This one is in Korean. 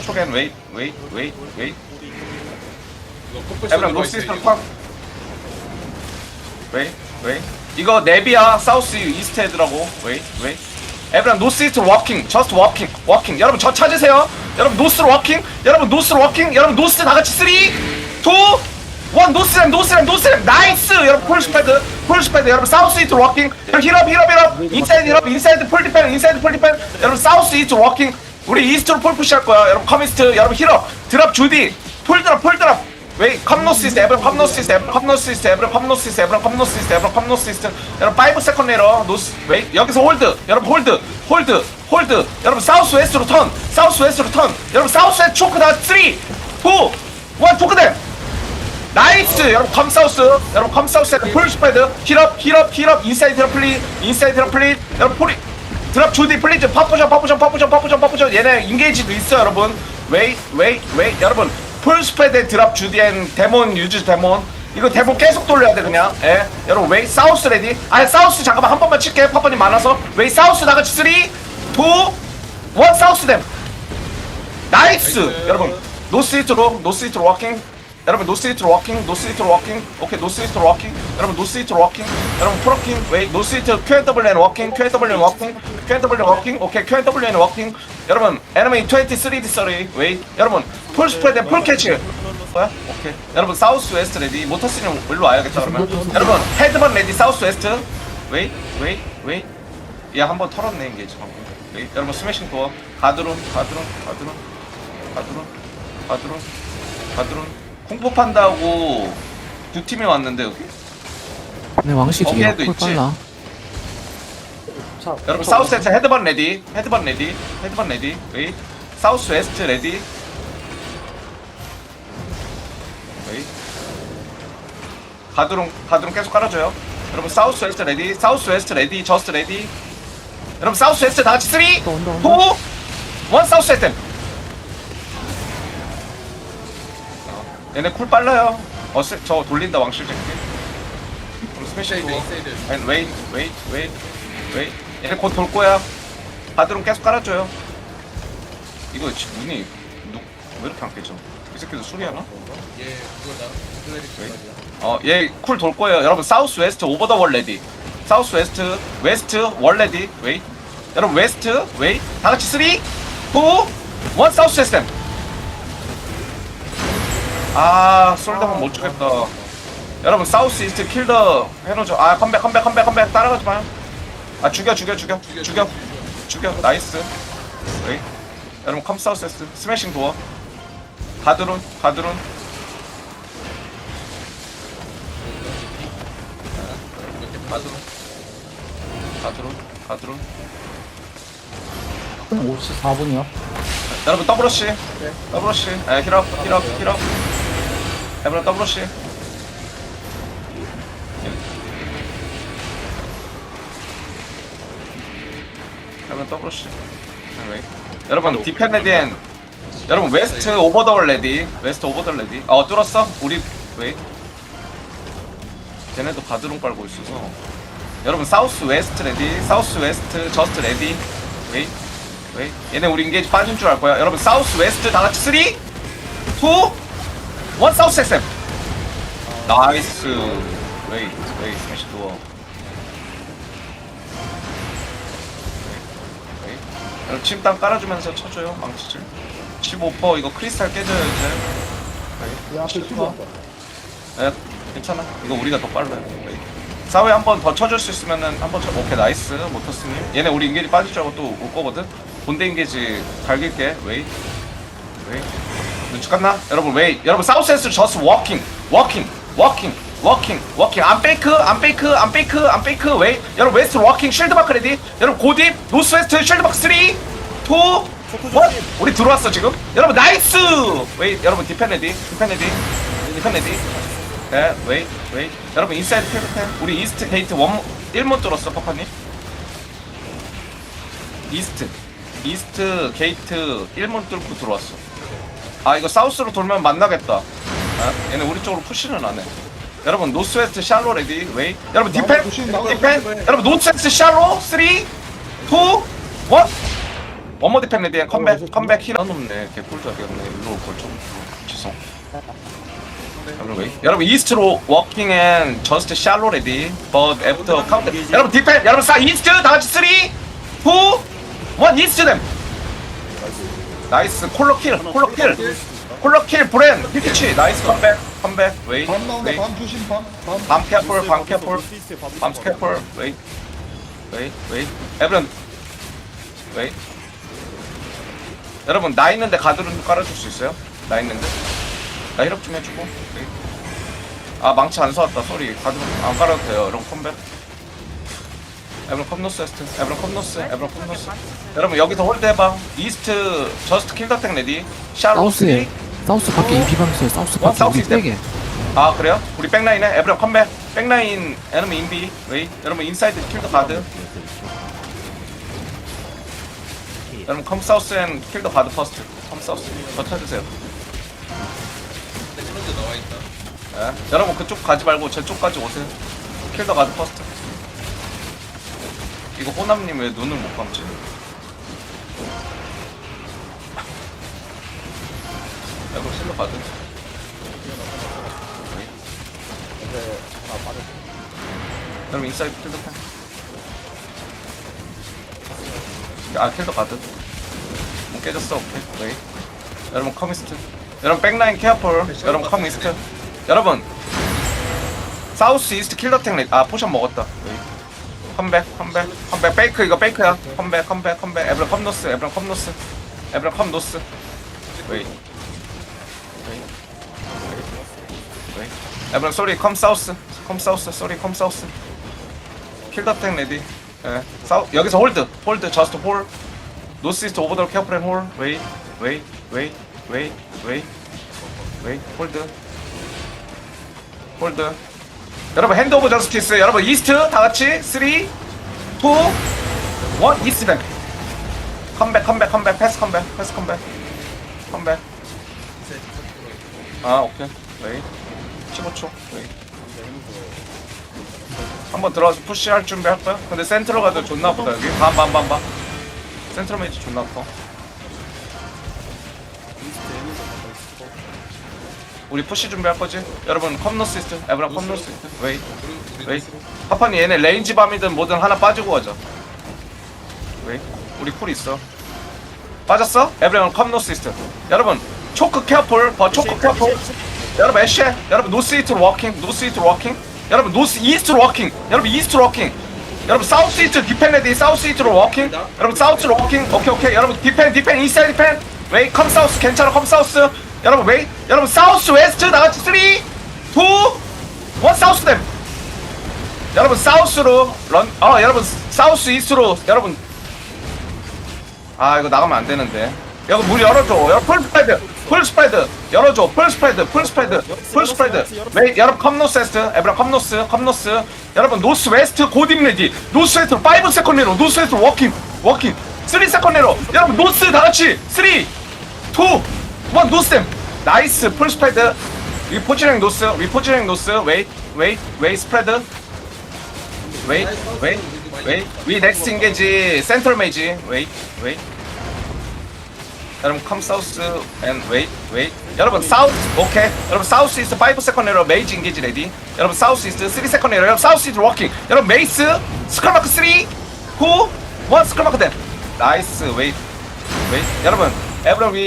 초겐 웨이 웨이 웨이 웨이 에브랑 이스트 이거. 팍 웨이 웨이 이거 네비야 사우스 이스트 헤드라고. 웨이 웨이 에브랑 노스 이스트 워킹 저스트 워킹 워킹 여러분 저 찾으세요. 여러분 노스로 워킹 여러분 노스로 워킹 여러분 노스 다 같이 3 2 1 노스램 노스램 노스램 나이스! 여러분 폴 스패드 폴 스패드. 여러분 사우스 이스트 워킹 여러분 힐업 힐업 힐업. 인사이드 힐업 인사이드 폴 디펜 인사이드 폴 디펜. 여러분 사우스 이스트 워킹 우리 이스트로 폴 푸시 할 거야. 여러분 커미스트 여러분 힐업 드랍 주디. 폴 드랍 폴 드랍. 웨이 컴노시스트 에브런 컴노시스트 에브런 컴노시스트 에브런 컴노시스트 에브런 컴노시스트 에브런 컴노시스트. 여러분 5 세컨 내로 노스 웨이 여기서 홀드. 여러분 홀드 홀드 홀드. 여러분 사우스 웨스트로 턴. 사우스 웨스트로 턴. 여러분 사우스 웨스트 초크 다3 2 1 초크 댐 나이스. 여러분 컴 사우스. 여러분 컴 사우스 풀 스프레드. 힐업 힐업 힐업. 인사이드 드랍 플리 인사이드 드랍 플리. 여러분 풀이 드랍 주디 플리즈 파푸션 파푸션 파푸션 파푸션 파푸션. 얘네 인게이지도 있어 여러분. 웨이 웨이 웨이. 여러분 풀 스프레드 드랍 주디 앤 데몬 유즈 데몬. 이거 데몬 계속 돌려야 돼 그냥. 예? 여러분 웨이 사우스 레디. 아 사우스 잠깐만 한 번만 칠게 파퍼님 많아서. 웨이 사우스 나같이 3 2 1 사우스 댐. 나이스! 나이스. 여러분 노스이트로 노스이트로 워킹 여러분 노스이트로 워킹 노스이트로 워킹 오케이 노스이트로 워킹 여러분 노스이트로 워킹 여러분 프로킹 웨이 노스이트 QNWN 워킹 QNWN 워킹 QNWN 워킹 오케이 QNWN 워킹 여러분 에너미 23D 30 웨이 여러분 풀 스프레드 풀 캐치 뭐야? 오케이 여러분 사우스 웨스트 레디 모터스님 일로 와야겠다 그러면. 여러분 헤드번 레디 사우스 웨스트 웨이 웨이 웨이 얘한번 털었네 이게 지금. 웨이 여러분 스매싱 도어 가드론 가드론 가드론 가드론 가드론 가드론 콩포 판다고 두 팀이 왔는데 여기? 네 왕씨 뒤에 콜 있지. 빨라. 여러분 사우스 웨스트 헤드번 레디 헤드번 레디 헤드번 레디 웨이. 사우스 웨스트 레디. 웨이. 가드론 가드론 계속 깔아줘요. 여러분 사우스 웨스트 레디 사우스 웨스트 레디 저스트 레디. 여러분 사우스 웨스트 다 같이 3 2 1또 온다, 온다. 사우스 웨스트 얘네 쿨 빨라요 어스 저 돌린다 왕실 그럼 고 인사이드 And wait, wait, wait, wait. 얘네 곧 돌 거야. 바드론 계속 깔아줘요. 이거 지금 문이 누, 왜 이렇게 안 깨져? 이 새끼도 술이 하나? 얘 그거다 어, 얘 쿨 돌 거예요. 여러분 사우스 웨스트 오버 더 월 레디. 사우스 웨스트 웨스트 월 레디. 웨이. 여러분 웨스트 웨이. 다 같이 3 2 1 사우스 웨스트. 아, 솔더만 못 주겠다. 여러분 사우스 이스트 킬더 해놓죠. 아, 컴백 컴백 컴백 컴백 따라가지 마요. 아, 죽여 죽여 죽여 죽여 죽여. 나이스. 웨이. 여러분 컴 사우스 웨스트 스매싱 도어. 가드론 가드론 가드론 가드론 가드론 54분이요 여러분 더블러시 더블러시 에 힐업 힐업 힐업 여러분 더블러시 여러분 더블러시 네, 여러분 디펜 레디엔 여러분 웨스트 오버 더 레디 웨스트 오버 더 레디 어 뚫었어? 우리 웨이 쟤네도 가드론 깔고 있어서 여러분 사우스 웨스트 레디 사우스 웨스트 저스트 레디 웨이 웨이 얘네 우리 인게이지 빠진 줄 알 거야 여러분 사우스 웨스트 다 같이 3 2 1 사우스 SM 나이스 웨이 웨이 스매시 도어 여러분 침땅 깔아주면서 쳐줘요 망치질 15% 이거 크리스탈 깨져요 이제 야, 앞에 슈퍼. 네, 괜찮아. 이거 우리가 더 빨라요. 네. 사회 한번 더 쳐줄 수 있으면은 한번 쳐. 오케이, 나이스. 모터스님. 얘네 우리 인게지 빠질 줄 알고 또 올 거거든? 본대 인게지 갈길게. 웨이. 웨이. 눈 치 깠나? 여러분, 웨이. 여러분, 사우스에스 저스 워킹. 워킹. 워킹. 워킹. 워킹. 안 페이크. 안 페이크. 안 페이크. 안 페이크. 웨이. 여러분, 웨스트 워킹. 쉴드 마크 레디. 여러분, 고딥. 노스 웨스트 쉴드 마크 3. 2. 1. 우리 들어왔어, 지금. 여러분, 나이스! 웨이. 여러분, 디펜 레디. 디펜 레디. 디펜 레디. 네, 웨이. 여러분 인사이드 페르텐. 우리 이스트 게이트 원 1문 뚫었어, 파파님. 이스트. 이스트 게이트 1문 뚫고 들어왔어. 아, 이거 사우스로 돌면 만나겠다. 아, 얘네 우리 쪽으로 푸시는 안 해. 여러분 노스웨스트 샬로 레디 웨이. 여러분 디펜. 디펜. 여러분 노스웨스트 샬로 3 2 1 원모 디펜 레디 컴백 컴백 힐안 없네. 개꿀도 하겠네. 일로 올걸 좀. 죄송. 여러분 웨이. 여러분 이스트로 워킹 앤 저스트 샬로 레디. but after 카운트 여러분 디펜. 여러분 사 이스트 다 같이 3 2 1 이스트 댐 나이스. 콜러 킬 콜러 킬. 콜러 킬 브랜 피키치. 나이스. 컴백 컴백. 웨이 밤 나온다. 웨이. 밤 조심 밤밤 밤 캐폴 밤 캐폴 밤 캐폴 웨이 웨이 웨이. 에브런. 웨이. 여러분 나 있는데 가드론 좀 깔아줄 수 있어요? 나 있는데? 나 힐업 좀 해주고. 웨이. 아 망치 안 쏘았다. 쏘리. 가드론 안 깔아도 돼요. 여러분 컴백 에브런 컴노스 에스트 에브런 컴노스 에브런 컴노스. 여러분 여기서 홀드 해봐. 이스트 저스트 킬더텍 레디. 샤로 사우스에 사우스 밖에 인피 방수에 사우스 어, 밖에 사우스 우리 있대. 아 그래요? 우리 백라인에 에브런 컴백. 백라인 에너미 인비. 웨이 여러분 인사이드 킬더 가드. 여러분 컴 사우스 앤 킬더 가드 퍼스트. 컴 사우스. 버텨주세요. 나와 있다. 예. 여러분 그쪽 가지 말고 제 쪽까지 오세요. 킬더 가드 퍼스트 이거 호남님 왜 눈을 못 감지? 여러분 실로 가드 웨이. 여러분 인사이드 킬더 펜. 아 킬더 가드. 못 깨졌어 오케이. 웨이. 여러분 커미스트. 여러분 백라인 케어풀. 여러분 커미스트. 여러분 사우스 이스트 킬더텍 레이. 아 포션 먹었다. 웨이. 컴백 컴백 컴백 페이크 이거 페이크야. 컴백 컴백 컴백. 에브런 컴노스 에브런 컴노스. 에브런 컴노스. 웨이. 에브런 쏘리 컴 사우스. 컴 사우스 쏘리 컴 사우스. 킬더텍 레디. 예. 사우 여기서 홀드. 홀드 저스트 홀. 노스 이스트 오버돌 케어풀 앤 홀. 웨이. 웨이. 웨이. 웨이. 웨이. 웨이. 홀드. 홀드. 여러분 핸드 오브 저스티스. 여러분 이스트 다 같이 3 2 1 이스트 뱅. 컴백 컴백 컴백 패스 컴백 패스 컴백. 컴백. 아, 오케이. 웨이. 15초. 웨이. 한번 들어가서 푸시할 준비 할 거야? 근데 센트로 가도 존나 아프다 여기 반반반반 센트로 메이지 존나 아파 우리 푸시 준비할 거지? 여러분 컴노스 이스트 에브랑 컴노스 이스트 웨이. 웨이. 파파니 얘네 레인지 밤이든 뭐든 하나 빠지고 가자. 웨이. 우리 쿨 있어. 빠졌어? 에브랑 컴노스 이스트 여러분 초크 케어풀 버 초크 케어풀. 여러분 애쉬 여러분 노스 이스트로 워킹 노스 이스트로 워킹. 여러분 노스 이스트로 워킹. 여러분 이스트로 워킹. 여러분 사우스 이스트 디펜 레디 사우스 이스트로 워킹. 여러분 사우스로 워킹. 오케이 오케이. 여러분 디펜 디펜 인사이드 디펜. 웨이 컴 사우스. 괜찮아 컴 사우스 여러분 웨이 여러분 사우스 웨스트 나같이 3 2 1 사우스 댐. 여러분 사우스로 런어 여러분 사우스 이스트로 여러분. 아 이거 나가면 안 되는데. 여기 문 열어줘. 여러분 풀 스프레드 풀 스프레드. 열어줘. 풀 스프레드 풀 스프레드 풀 스프레드. 웨이 여러분 컴노스 웨스트. 에브라 컴노스 컴노스. 여러분 노스 웨스트 고딥 레디 노스 웨스트 5 세컨리로 노스 웨스트 워킹 워킹. 3 세컨리로. 여러분 노스 다 같이. 3 2 1 노스댐 나이스 풀 스프레드 리포지랭 노스 리포지랭 노스 웨이 웨이 웨이 스프레드 웨이 웨이 웨이 위 넥스트 인게지 센트럴 메이지 웨이 웨이 여러분 컴 사우스 앤 웨이 웨이 여러분 사우스 오케이 여러분 사우스 이스트 5 세컨 에러 메이지 인게지 레디 여러분 사우스 이스트 3 세컨 에러 여러분 사우스 이스트 워킹 여러분 메이스 스컬 마크 3 2 1 스컬 마크 댐 나이스 웨이 웨이 여러분 에브런 위